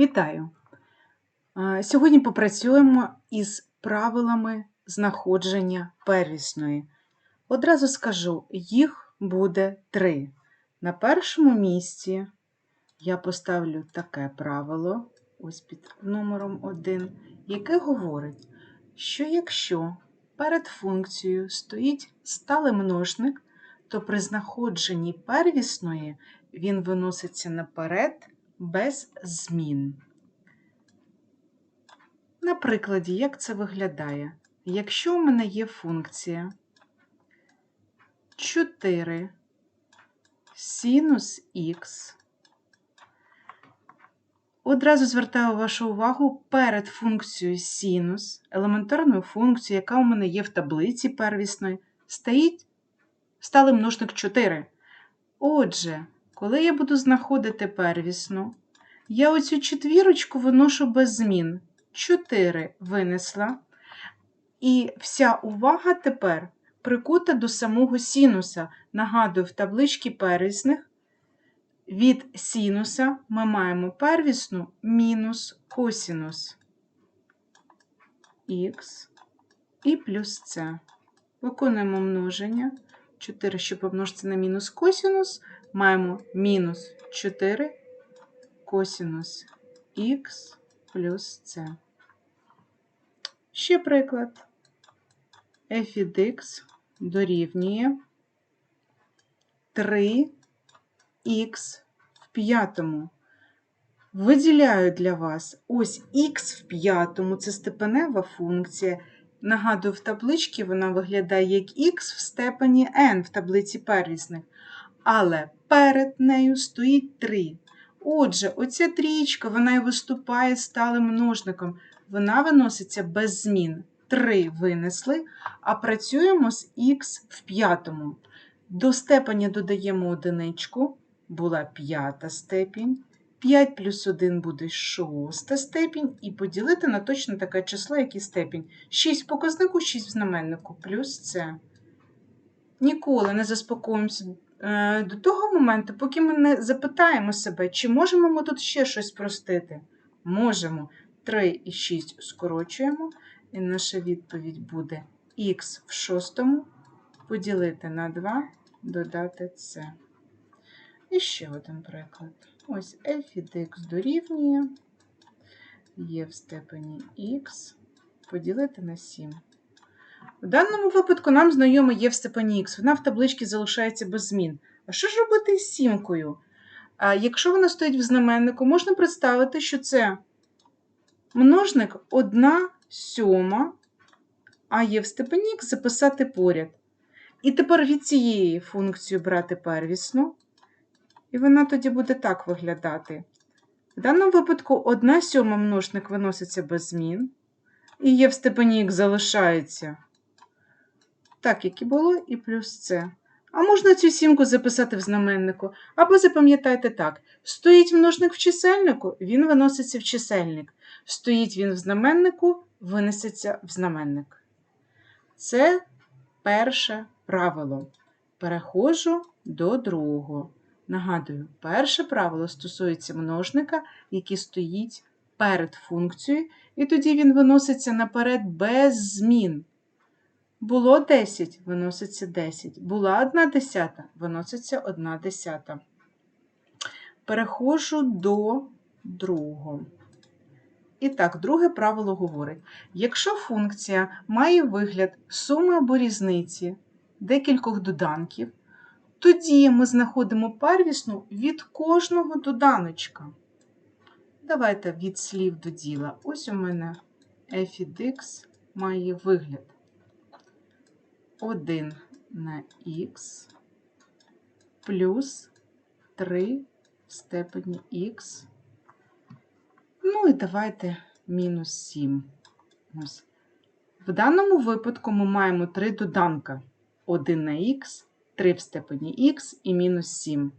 Вітаю! Е, Сьогодні попрацюємо із правилами знаходження первісної. Одразу скажу, їх буде три. На першому місці я поставлю таке правило, ось під номером 1, яке говорить, що якщо перед функцією стоїть сталий множник, то при знаходженні первісної він виноситься наперед без змін. На прикладі, як це виглядає? Якщо у мене є функція 4 синус х, одразу звертаю вашу увагу перед функцією синус, елементарною функцією, яка у мене є в таблиці первісної, стоїть сталий множник 4. Отже, коли я буду знаходити первісну, я оцю четвірочку виношу без змін. 4 винесла. І вся увага тепер прикута до самого синуса. Нагадую, в табличці первісних від синуса ми маємо первісну мінус косінус х і плюс це. Виконуємо множення. 4, що помножиться на мінус косінус, маємо мінус 4 косінус х плюс це. Ще приклад. f від x дорівнює 3х в п'ятому. Виділяю для вас ось х в п'ятому, це степенева функція. Нагадую, в табличці вона виглядає як х в степені n в таблиці первісних. Але перед нею стоїть 3. Отже, оця трієчка, вона і виступає сталим множником. Вона виноситься без змін. 3 винесли, а працюємо з х в п'ятому. До степені додаємо одиничку, була п'ята степінь. 5 плюс 1 буде шоста степінь, і поділити на точно таке число, як і степінь. 6 в показнику, 6 в знаменнику, плюс це. Ніколи не заспокоїмося до того моменту, поки ми не запитаємо себе, чи можемо ми тут ще щось спростити. Можемо. 3 і 6 скорочуємо, і наша відповідь буде х в шостому поділити на 2, додати це. І ще один приклад. Ось f від x дорівнює є в степені х поділити на 7. В даному випадку нам знайомо є в степені х. Вона в табличці залишається без змін. А що ж робити з сімкою? Якщо вона стоїть в знаменнику, можна представити, що це множник 1 сьома, а є в степені х записати поряд. І тепер від цієї функції брати первісну. І вона тоді буде так виглядати. В даному випадку 1 сьома множник виноситься без змін. І є в степені х залишається так, як і було, і плюс це. А можна цю сімку записати в знаменнику. Або запам'ятайте так: стоїть множник в чисельнику, він виноситься в чисельник. Стоїть він в знаменнику, винесеться в знаменник. Це перше правило. Переходжу до другого. Нагадую, перше правило стосується множника, який стоїть перед функцією, і тоді він виноситься наперед без змін. Було 10, виноситься 10. Була 1 десята, виноситься 1 десята. Переходжу до другого. І так, друге правило говорить: якщо функція має вигляд суми або різниці декількох доданків, тоді ми знаходимо первісну від кожного доданочка. Давайте від слів до діла. Ось у мене f від x має вигляд 1 на х плюс 3 в степені х. Ну і давайте мінус 7. Ось. В даному випадку ми маємо три доданка: 1 на х, 3 в степені х і мінус 7.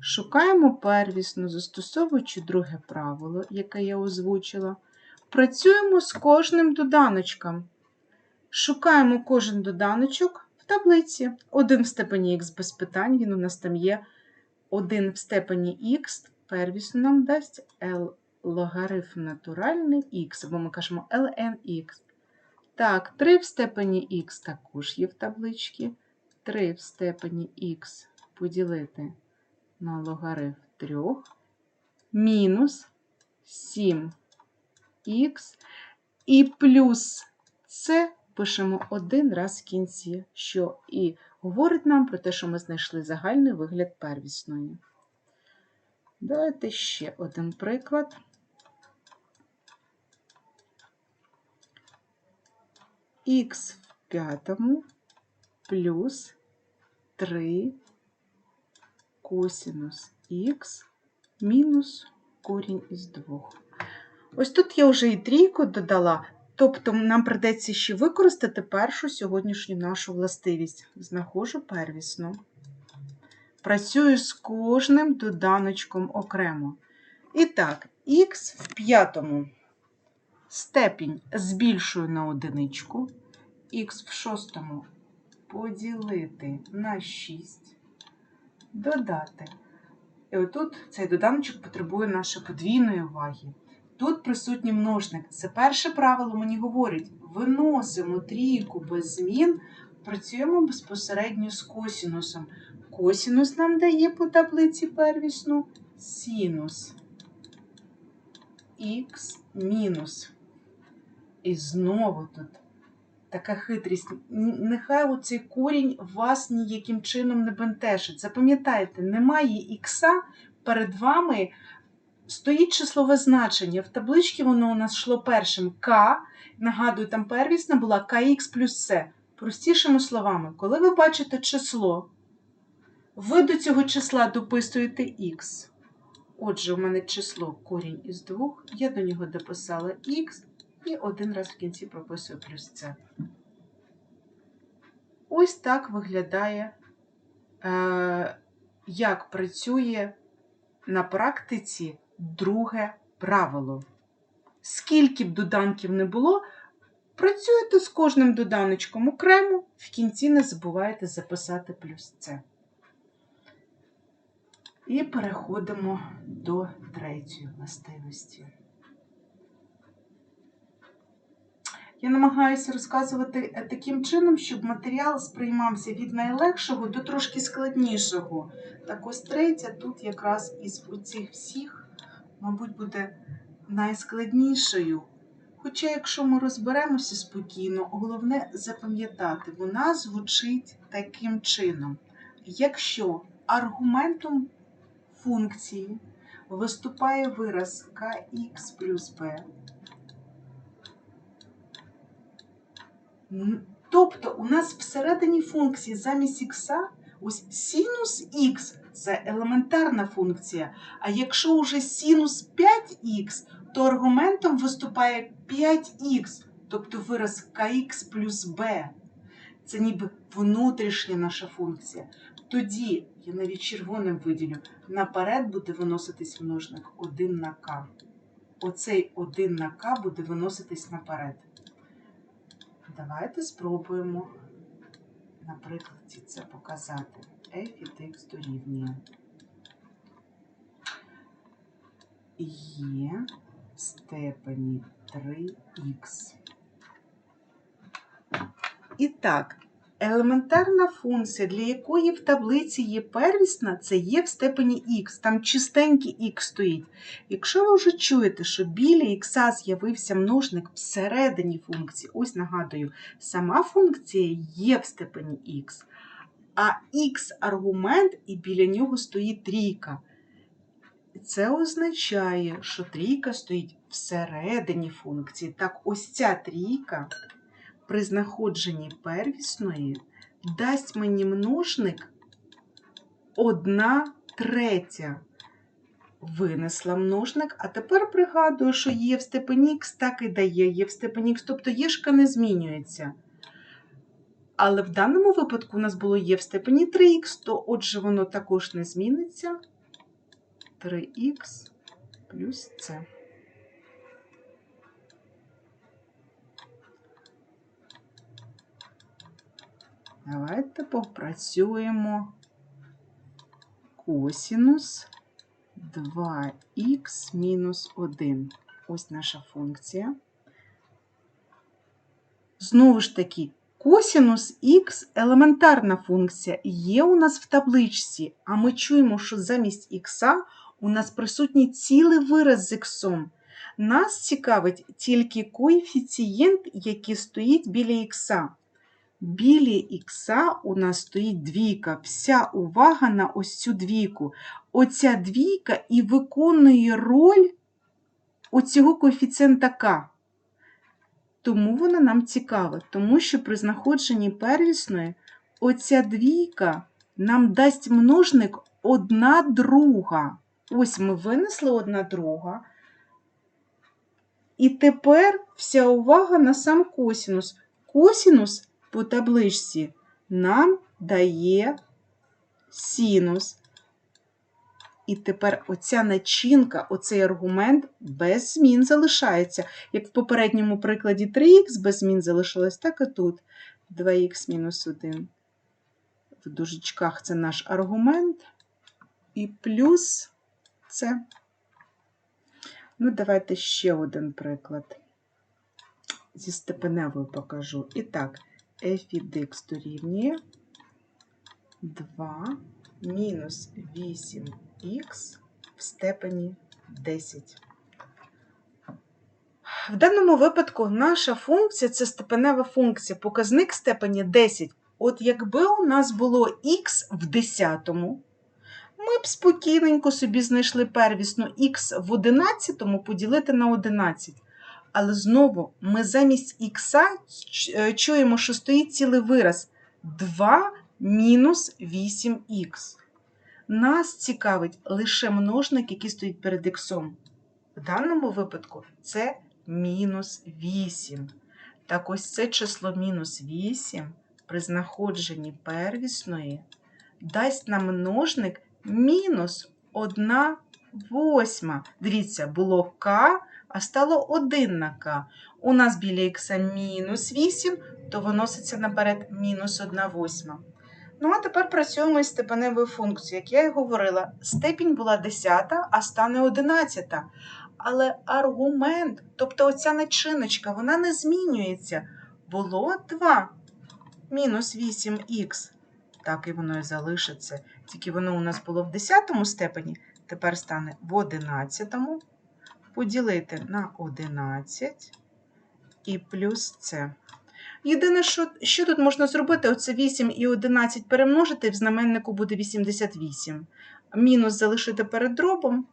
Шукаємо первісно, застосовуючи друге правило, яке я озвучила. Працюємо з кожним доданочком. Шукаємо кожен доданочок в таблиці. 1 в степені х без питань, він у нас там є 1 в степені х, первісно нам дасть логарифм натуральний х, або ми кажемо ln х. Так, 3 в степені х також є в табличці. 3 в степені х поділити на логарифм 3 мінус 7х і плюс це пишемо один раз в кінці, що і говорить нам про те, що ми знайшли загальний вигляд первісної. Давайте ще один приклад. Х в п'ятому плюс 3 косинус х мінус корінь із 2. Ось тут я вже і трійку додала, тобто нам придеться ще використати першу сьогоднішню нашу властивість. Знаходжу первісну. Працюю з кожним доданочком окремо. І так, х в п'ятому степінь збільшую на одиничку, х в шостому поділити на 6, додати. І отут цей доданочок потребує нашої подвійної уваги. Тут присутній множник. Це перше правило мені говорить: виносимо трійку без змін, працюємо безпосередньо з косінусом. Косінус нам дає по таблиці первісну синус х мінус. І знову тут така хитрість. Нехай оцей корінь вас ніяким чином не бентежить. Запам'ятайте, немає ікса перед вами стоїть числове значення. В табличці воно у нас йшло першим К. Нагадую, там первісна була КХ плюс С. Простішими словами, коли ви бачите число, ви до цього числа дописуєте Х. Отже, у мене число корінь із 2, я до нього дописала Х і один раз в кінці прописую плюс С. Ось так виглядає, е, як працює на практиці друге правило. Скільки б доданків не було, працюєте з кожним доданочком окремо, в кінці не забувайте записати плюс С. І переходимо до третьої властивості. Я намагаюся розказувати таким чином, щоб матеріал сприймався від найлегшого до трошки складнішого. Так ось третя тут якраз із цих всіх, мабуть, буде найскладнішою. Хоча, якщо ми розберемося спокійно, головне запам'ятати, вона звучить таким чином. Якщо аргументом функції виступає вираз kx плюс b, Тобто у нас всередині функції замість х ось синус х це елементарна функція. А якщо вже синус 5х, то аргументом виступає 5х, тобто вираз kx плюс b. Це ніби внутрішня наша функція. Тоді, я навіть червоним виділю, наперед буде виноситись множник 1 на k. Оцей 1 на k буде виноситись наперед. Давайте спробуємо, на прикладі це показати. F від x дорівнює. Є в степені 3х. І так, Елементарна функція, для якої в таблиці є первісна, це є в степені х, там чистенький х стоїть. Якщо ви вже чуєте, що біля х з'явився множник всередині функції, ось нагадую, сама функція є в степені х, а х аргумент і біля нього стоїть трійка. Це означає, що трійка стоїть всередині функції. Так, ось ця трійка при знаходженні первісної дасть мені множник 1 третя. Винесла множник, а тепер пригадую, що є в степені х, так і дає, є в степені х, тобто єшка не змінюється. Але в даному випадку у нас було є в степені 3х, то отже, воно також не зміниться. 3х плюс С. Давайте попрацюємо косінус 2х мінус 1. Ось наша функція. Знову ж таки, косінус х елементарна функція є у нас в табличці, а ми чуємо, що замість х у нас присутній цілий вираз з х. Нас цікавить тільки коефіцієнт, який стоїть біля х. Біля х у нас стоїть двійка. Вся увага на ось цю двійку. Оця двійка і виконує роль оцього коефіцієнта k. Тому вона нам цікава, тому що при знаходженні первісної оця двійка нам дасть множник одна друга. Ось ми винесли одна друга. І тепер вся увага на сам косінус. Косінус по табличці нам дає синус. І тепер оця начинка, оцей аргумент без змін залишається. Як в попередньому прикладі 3х без змін залишилось, так і тут 2х мінус 1. В дужечках це наш аргумент. І плюс це. Ну, давайте ще один приклад. Зі степеневою покажу. І так, f від x дорівнює 2 мінус 8х в степені 10. В даному випадку наша функція це степенева функція, показник степені 10. От якби у нас було х в 10, ми б спокійненько собі знайшли первісну х в 11 поділити на 11. Але знову ми замість х чуємо, що стоїть цілий вираз 2 мінус 8х. Нас цікавить лише множник, який стоїть перед х. В даному випадку це мінус 8. Так ось це число мінус 8 при знаходженні первісної дасть нам множник мінус 1 восьма. Дивіться, було k, а стало 1 на k. У нас біля х мінус 8, то виноситься наперед мінус 1 восьма. Ну, а тепер працюємо із степеневою функцією. Як я і говорила, степінь була 10, а стане 11. Але аргумент, тобто оця начиночка, вона не змінюється. Було 2 мінус 8х. Так і воно і залишиться. Тільки воно у нас було в 10 степені, тепер стане в 11. Поділити на 11 і плюс це. Єдине, що що тут можна зробити, оце 8 і 11 перемножити, в знаменнику буде 88. Мінус залишити перед дробом.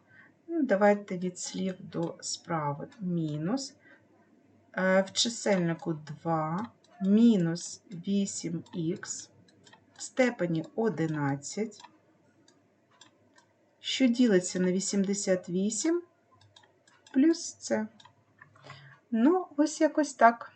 Ну, Давайте від слів до справи. Мінус. Е, в чисельнику 2, мінус 8х в степені 11, що ділиться на 88 плюс це. Ну, ось якось так.